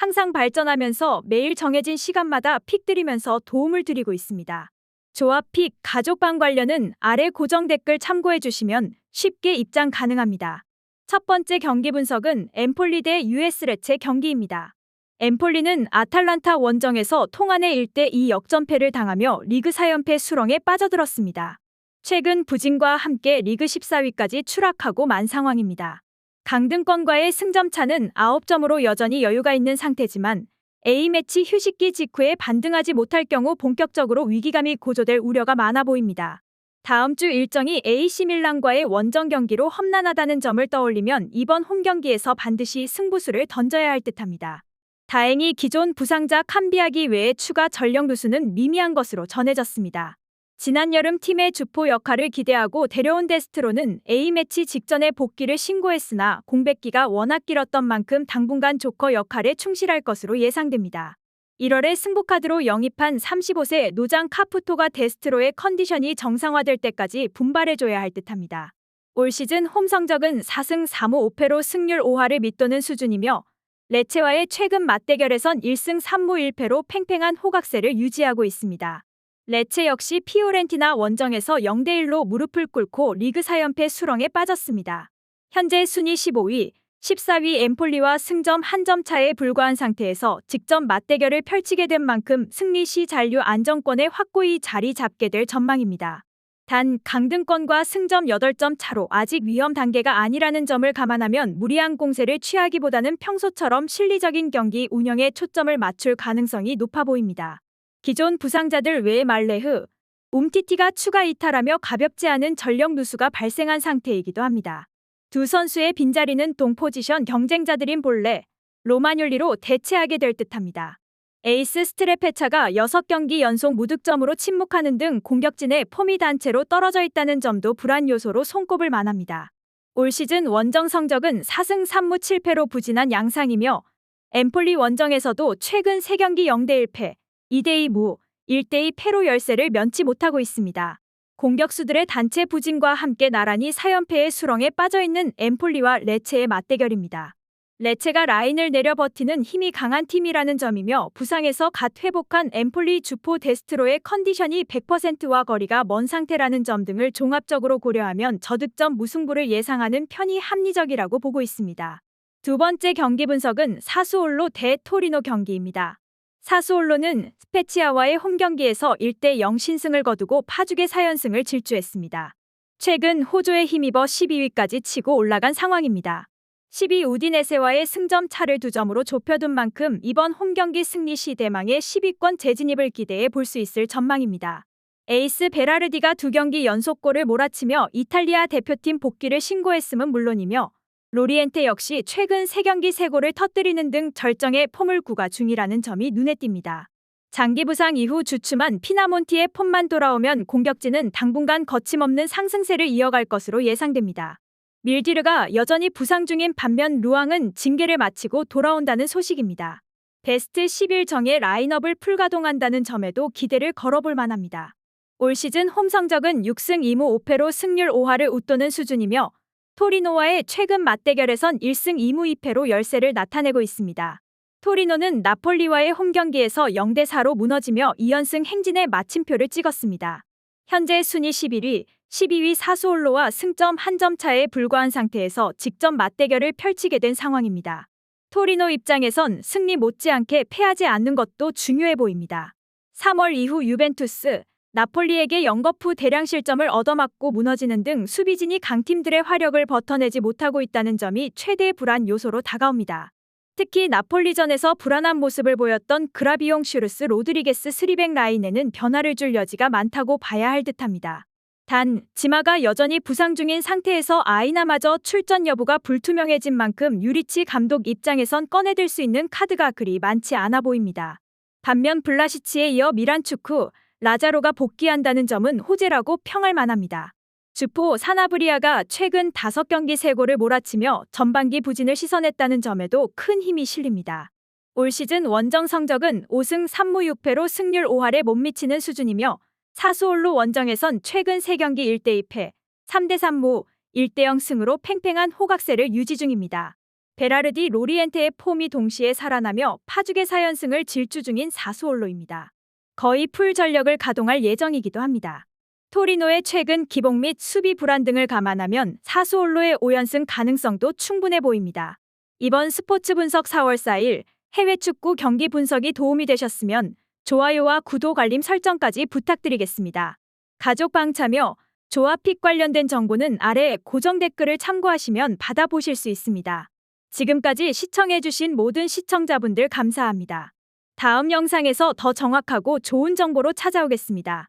항상 발전하면서 매일 정해진 시간마다 픽 드리면서 도움을 드리고 있습니다. 조합 픽 가족방 관련은 아래 고정 댓글 참고해 주시면 쉽게 입장 가능합니다. 첫 번째 경기 분석은 엠폴리 대 US 레체 경기입니다. 엠폴리는 아탈란타 원정에서 통안의 1대2 역전패를 당하며 리그 4연패 수렁에 빠져들었습니다. 최근 부진과 함께 리그 14위까지 추락하고 만 상황입니다. 강등권과의 승점 차는 9점으로 여전히 여유가 있는 상태지만 A매치 휴식기 직후에 반등하지 못할 경우 본격적으로 위기감이 고조될 우려가 많아 보입니다. 다음 주 일정이 AC 밀란과의 원정 경기로 험난하다는 점을 떠올리면 이번 홈 경기에서 반드시 승부수를 던져야 할 듯합니다. 다행히 기존 부상자 캄비아기 외에 추가 전력 누수는 미미한 것으로 전해졌습니다. 지난 여름 팀의 주포 역할을 기대하고 데려온 데스트로는 A매치 직전에 복귀를 신고했으나 공백기가 워낙 길었던 만큼 당분간 조커 역할에 충실할 것으로 예상됩니다. 1월에 승부카드로 영입한 35세 노장 카푸토가 데스트로의 컨디션이 정상화될 때까지 분발해줘야 할 듯합니다. 올 시즌 홈 성적은 4승 3무 5패로 승률 5할을 밑도는 수준이며 레체와의 최근 맞대결에선 1승 3무 1패로 팽팽한 호각세를 유지하고 있습니다. 레체 역시 피오렌티나 원정에서 0대1로 무릎을 꿇고 리그 4연패 수렁에 빠졌습니다. 현재 순위 15위, 14위 엠폴리와 승점 한점 차에 불과한 상태에서 직접 맞대결을 펼치게 된 만큼 승리 시 잔류 안정권에 확고히 자리 잡게 될 전망입니다. 단 강등권과 승점 8점 차로 아직 위험 단계가 아니라는 점을 감안하면 무리한 공세를 취하기보다는 평소처럼 실리적인 경기 운영에 초점을 맞출 가능성이 높아 보입니다. 기존 부상자들 외에 말레흐, 움티티가 추가 이탈하며 가볍지 않은 전력 누수가 발생한 상태이기도 합니다. 두 선수의 빈자리는 동포지션 경쟁자들인 볼레, 로마뇰리로 대체하게 될 듯합니다. 에이스 스트레페차가 6경기 연속 무득점으로 침묵하는 등 공격진의 폼이 단체로 떨어져 있다는 점도 불안 요소로 손꼽을 만합니다. 올 시즌 원정 성적은 4승 3무 7패로 부진한 양상이며 엠폴리 원정에서도 최근 3경기 0대 1패, 2대2 무, 1대2 패로 열세를 면치 못하고 있습니다. 공격수들의 단체 부진과 함께 나란히 4연패의 수렁에 빠져있는 엠폴리와 레체의 맞대결입니다. 레체가 라인을 내려 버티는 힘이 강한 팀이라는 점이며 부상에서 갓 회복한 엠폴리 주포 데스트로의 컨디션이 100%와 거리가 먼 상태라는 점 등을 종합적으로 고려하면 저득점 무승부를 예상하는 편이 합리적이라고 보고 있습니다. 두 번째 경기 분석은 사수올로 대 토리노 경기입니다. 사수올로는 스페치아와의 홈경기에서 1대0 신승을 거두고 파죽의 4연승을 질주했습니다. 최근 호조에 힘입어 12위까지 치고 올라간 상황입니다. 12 우디네세와의 승점 차를 두 점으로 좁혀둔 만큼 이번 홈경기 승리 시 대망의 10위권 재진입을 기대해 볼 수 있을 전망입니다. 에이스 베라르디가 두 경기 연속골을 몰아치며 이탈리아 대표팀 복귀를 신고했음은 물론이며 로리엔테 역시 최근 3경기 3골을 터뜨리는 등 절정의 폼을 구가 중이라는 점이 눈에 띕니다. 장기 부상 이후 주춤한 피나몬티의 폼만 돌아오면 공격진은 당분간 거침없는 상승세를 이어갈 것으로 예상됩니다. 밀디르가 여전히 부상 중인 반면 루앙은 징계를 마치고 돌아온다는 소식입니다. 베스트 11 정의 라인업을 풀가동한다는 점에도 기대를 걸어볼 만합니다. 올 시즌 홈 성적은 6승 2무 5패로 승률 5할을 웃도는 수준이며 토리노와의 최근 맞대결에선 1승 2무 2패로 열세를 나타내고 있습니다. 토리노는 나폴리와의 홈 경기에서 0대 4로 무너지며 2연승 행진에 마침표를 찍었습니다. 현재 순위 11위, 12위 사수올로와 승점 한 점 차에 불과한 상태에서 직접 맞대결을 펼치게 된 상황입니다. 토리노 입장에선 승리 못지않게 패하지 않는 것도 중요해 보입니다. 3월 이후 유벤투스, 나폴리에게 영거푸 대량 실점을 얻어맞고 무너지는 등 수비진이 강팀들의 화력을 버텨내지 못하고 있다는 점이 최대 불안 요소로 다가옵니다. 특히 나폴리전에서 불안한 모습을 보였던 그라비용 슈르스 로드리게스 스리백 라인에는 변화를 줄 여지가 많다고 봐야 할 듯합니다. 단, 지마가 여전히 부상 중인 상태에서 아이나마저 출전 여부가 불투명해진 만큼 유리치 감독 입장에선 꺼내들 수 있는 카드가 그리 많지 않아 보입니다. 반면 블라시치에 이어 미란 축구, 라자로가 복귀한다는 점은 호재라고 평할 만합니다. 주포 사나브리아가 최근 5경기 3골을 몰아치며 전반기 부진을 씻어냈다는 점에도 큰 힘이 실립니다. 올 시즌 원정 성적은 5승 3무 6패로 승률 5할에 못 미치는 수준이며 사수올로 원정에선 최근 3경기 1대 2패, 3대 3무, 1대 0 승으로 팽팽한 호각세를 유지 중입니다. 베라르디 로리엔테의 폼이 동시에 살아나며 파죽의 4연승을 질주 중인 사수올로입니다. 거의 풀 전력을 가동할 예정이기도 합니다. 토리노의 최근 기복 및 수비 불안 등을 감안하면 사수올로의 5연승 가능성도 충분해 보입니다. 이번 스포츠 분석 4월 4일 해외 축구 경기 분석이 도움이 되셨으면 좋아요와 구독 알림 설정까지 부탁드리겠습니다. 가족 방차며 조합픽 관련된 정보는 아래 고정 댓글을 참고하시면 받아보실 수 있습니다. 지금까지 시청해주신 모든 시청자분들 감사합니다. 다음 영상에서 더 정확하고 좋은 정보로 찾아오겠습니다.